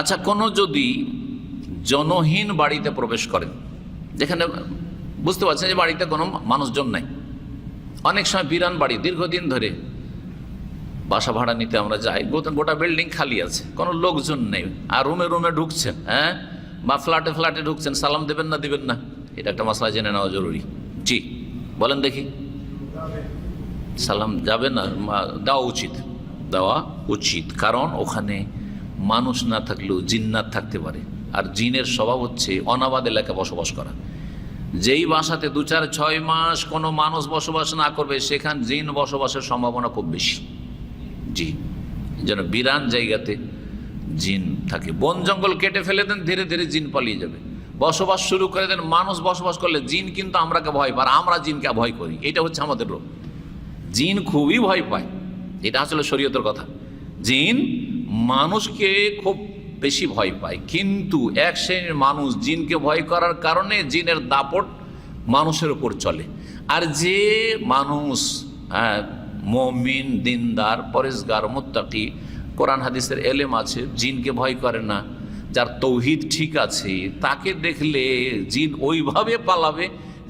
আচ্ছা কোনো যদি জনহীন বাড়িতে প্রবেশ করেন, যেখানে বুঝতে পারছেন যে বাড়িতে কোনো মানুষজন নাই, অনেক সময় বিরান বাড়ি, দীর্ঘদিন ধরে বাসা ভাড়া নিতে আমরা যাই গোটা বিল্ডিং খালি আছে, কোনো লোকজন নেই, আর রুমে রুমে ঢুকছেন হ্যাঁ? বা ফ্ল্যাটে ফ্ল্যাটে ঢুকছেন, সালাম দেবেন না, দিবেন না, এটা একটা মশলা জেনে নেওয়া জরুরি। জি, বলেন দেখি। সালাম যাবে না দেওয়া উচিত দেওয়া উচিত, কারণ ওখানে মানুষ না থাকলেও জিন্নাত থাকতে পারে। আর জিনের স্বভাব হচ্ছে অনাবাদ এলাকায় বসবাস করা। যেই বাসাতে দু চার ছয় মাস কোনো মানুষ বসবাস না করবে, সেখান জিন বসবাসের সম্ভাবনা খুব বেশি। জি। যেন বিরান জায়গাতে জিন থাকে। বন জঙ্গল কেটে ফেলে দেন, ধীরে ধীরে জিন পালিয়ে যাবে। বসবাস শুরু করে দেন, মানুষ বসবাস করলে জিন কিন্তু আমরাকে ভয় পায় আমরা জিনকে ভয় করি। এটা হচ্ছে আমাদের রোগ। জিন খুবই ভয় পায়। এটা আসলে শরীয়তের কথা। জিন মানুষকে খুব বেশি ভয় পায়। কিন্তু এক শ্রেণির মানুষ জিনকে ভয় করার কারণে জিনের দাপট মানুষের উপর চলে। আর যে মানুষ হ্যাঁ, মমিন দিনদার পরেশগার মোত্তাকি কোরআন হাদিসের এলেম আছে জিনকে ভয় করে না যার তৌহিদ ঠিক আছে তাকে দেখলে জিন ওইভাবে পালাবে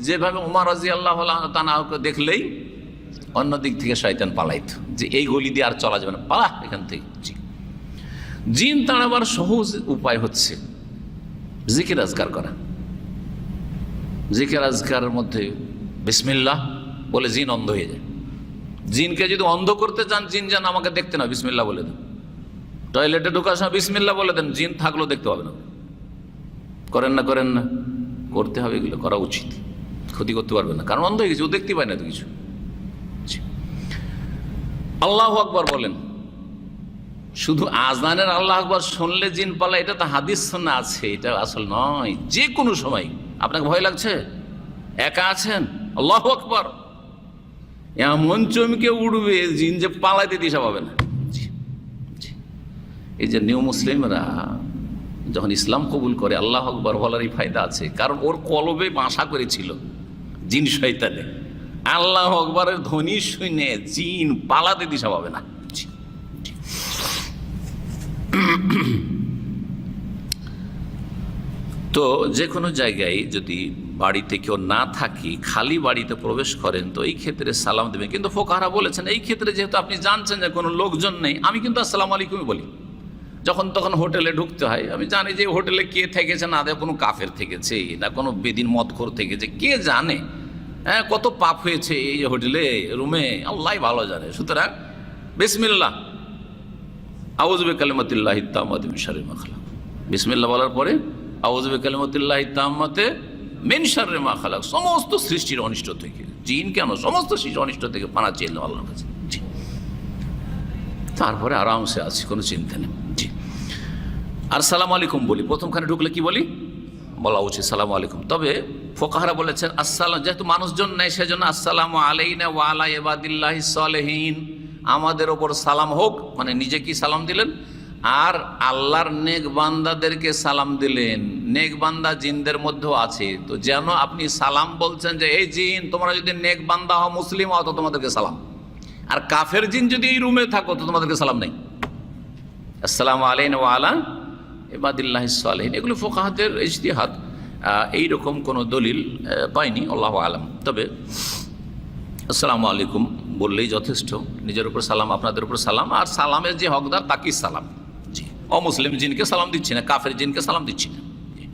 যেভাবে উমার রাজি আল্লাহ তানাকে দেখলেই অন্য দিক থেকে শয়তান পালাইত। যে এই গলি দিয়ে আর চলা যাবে না পালা এখান থেকে জিন তাড়াবার সহজ উপায় হচ্ছে জিকির আজকার করা। জিকির আজকারের মধ্যে বিসমিল্লাহ বলে জিন অন্ধ হয়ে যায়। জিনকে যদি অন্ধ করতে চান, জিন যেন আমাকে দেখতে না, বিসমিল্লাহ বলে দেন। টয়লেটে ঢোকার সময় বিসমিল্লাহ বলে দেন, জিন থাকলেও দেখতে পাবে না। করেন না করেন না, করতে হবে এগুলো, করা উচিত। ক্ষতি করতে পারবে না, কারণ অন্ধ হয়ে গেছে, ও দেখতে পায় না তো কিছু। আল্লাহ আকবর বলেন শুধু আজানের আল্লাহ আকবর শুনলে জিন পালা, এটা তো হাদিস শোনা আছে, এটা আসল নয়। যে কোনো সময়। আপনাকে ভয় লাগছে? একা আছেন? আল্লাহ আকবর। এমন চমকে উঠবে জিন যে পালাইতে দিশা পাবে না। এই যে নিউ মুসলিমরা, যখন ইসলাম কবুল করে, আল্লাহ আকবর বলারই ফায়দা আছে। কারণ ওর কলবে বাসা করেছিল জিন শৈতানে আল্লাহ আকবরের ধ্বনি শুনে জিন পালাতে দিশা পাবে না। তো যে কোনো জায়গায় যদি বাড়িতে কেউ না থাকি, খালি বাড়িতে প্রবেশ করেন, তো এই ক্ষেত্রে সালাম দেবেন। কিন্তু ফোকাহারা বলেছেন, এই ক্ষেত্রে যেহেতু আপনি জানছেন যে কোনো লোকজন নেই, আমি কিন্তু আসসালাম আলাইকুমই বলি। যখন তখন হোটেলে ঢুকতে হয়, আমি জানি যে হোটেলে কে থেকেছে, না দেয় কোনো কাফের থেকেছে, না কোনো বেদিন মতখোর থেকেছে, কে জানে? হ্যাঁ কত পাপ হয়েছে এই হোটেলে, রুমে আল্লাহ ভালো জানে। সুতরাং বিসমিল্লাহ আউজবে কালিমতুল্লাহ ইত্তামাতে মিশারে মাখলা বিসমিল্লা বলার পরে আউজবে কালিমতুল্লাহ ইত্তামাতে মেনসারে মাখালাক সমস্ত সৃষ্টির অনিষ্ট থেকে, জিন কেন? সমস্ত সৃষ্টির অনিষ্ট থেকে পানা চেয়ে আল্লাহর কাছে। তারপরে আরামসে আছি, কোনো চিন্তা নেই। জি। আর সালাম আলাইকুম বলি। প্রথমখানে ঢুকলে কি বলি? বলা উচিত সালাম আলাইকুম। তবে ফোকাহারা বলেছেন, আসসালাম, যেহেতু মানুষজন নেই, সেজন্য আসসালাম আলাইনা ওয়ালা এবাদিল্লাহ সালেহীন। আমাদের ওপর সালাম হোক মানে নিজে কি সালাম দিলেন? আর আল্লাহর নেক বান্দাদেরকে সালাম দিলেন। নেক বান্দা জিনদের মধ্যেও আছে। তো যেন আপনি সালাম বলছেন যে, এই জিন, তোমরা যদি নেক বান্দা হও, মুসলিম হও, তো তোমাদেরকে সালাম। আর কাফের জিন যদি এই রুমে থাকো, তো তোমাদেরকে সালাম নেই। আসসালামু আলাইন ওয়ালা এবাদিল্লাহ সালেহিন। এগুলো ফোকাহাতের ইজতিহাদ। এইরকম কোনো দলিল পাইনি, আল্লাহ আলম। তবে, আসসালামু আলাইকুম। বললেই যথেষ্ট। নিজের উপর সালাম, আপনাদের উপর সালাম, আর সালামের যে হকদার তাকেই সালাম। জি। অমুসলিম জিনকে সালাম দিচ্ছি না, কাফের জিনকে সালাম দিচ্ছি না।